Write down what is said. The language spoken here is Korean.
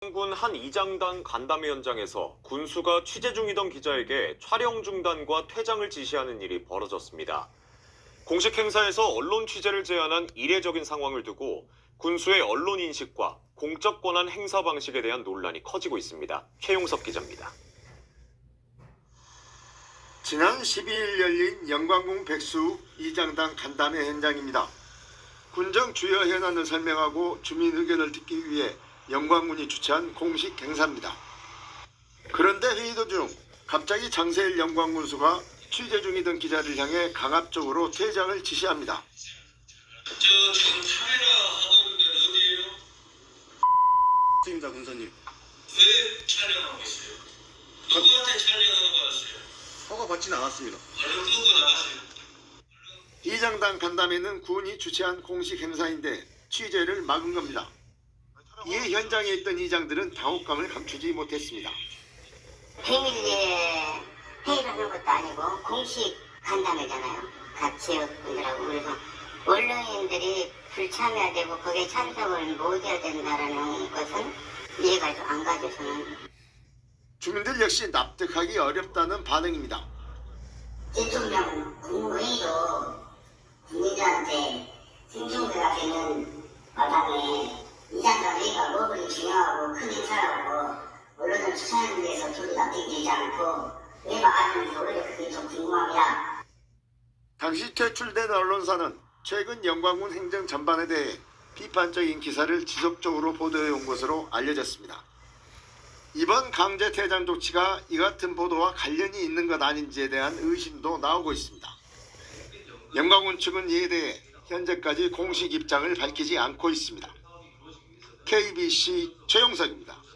군 한 이장단 간담회 현장에서 군수가 취재 중이던 기자에게 촬영 중단과 퇴장을 지시하는 일이 벌어졌습니다. 공식 행사에서 언론 취재를 제한한 이례적인 상황을 두고 군수의 언론 인식과 공적 권한 행사 방식에 대한 논란이 커지고 있습니다. 최용석 기자입니다. 지난 12일 열린 영광궁 백수 이장당 간담회 현장입니다. 군정 주요 현안을 설명하고 주민 의견을 듣기 위해 영광군이 주최한 공식 행사입니다. 그런데 회의 도중 갑자기 장세일 영광군수가 취재 중이던 기자를 향해 강압적으로 퇴장을 지시합니다. 저 지금 카메라 하고 있는 데는 어디예요? 입니다 군사님. 왜 촬영하고 있어요? 누구한테 촬영하는 거였어요? 허가 받지는 않았습니다. 얼른 끄고 나가세요. 이장당 간담회는 군이 주최한 공식 행사인데 취재를 막은 겁니다. 이에 현장에 있던 이장들은 당혹감을 감추지 못했습니다. 비밀리에 회의하는 것도 아니고 공식 간담회잖아요. 가치분들하고 그래서 언론인들이 불참해야 되고 거기에 참석을 못 해야 된다라는 것은 이해가 좀 안 가죠 저는. 주민들 역시 납득하기 어렵다는 반응입니다. 대통령 국무회의도 국민들한테 생중계가 되는 마당에 이장단 회의가 뭐그리 중요하고 큰 행사라고 언론을 추천하는 데서 저도 납득되지 않고 왜 막았는지 오히려 그게 좀 궁금합니다. 당시 퇴출된 언론사는 최근 영광군 행정 전반에 대해 비판적인 기사를 지속적으로 보도해 온 것으로 알려졌습니다. 이번 강제 퇴장 조치가 이 같은 보도와 관련이 있는 것 아닌지에 대한 의심도 나오고 있습니다. 영광군 측은 이에 대해 현재까지 공식 입장을 밝히지 않고 있습니다. KBC 최용석입니다.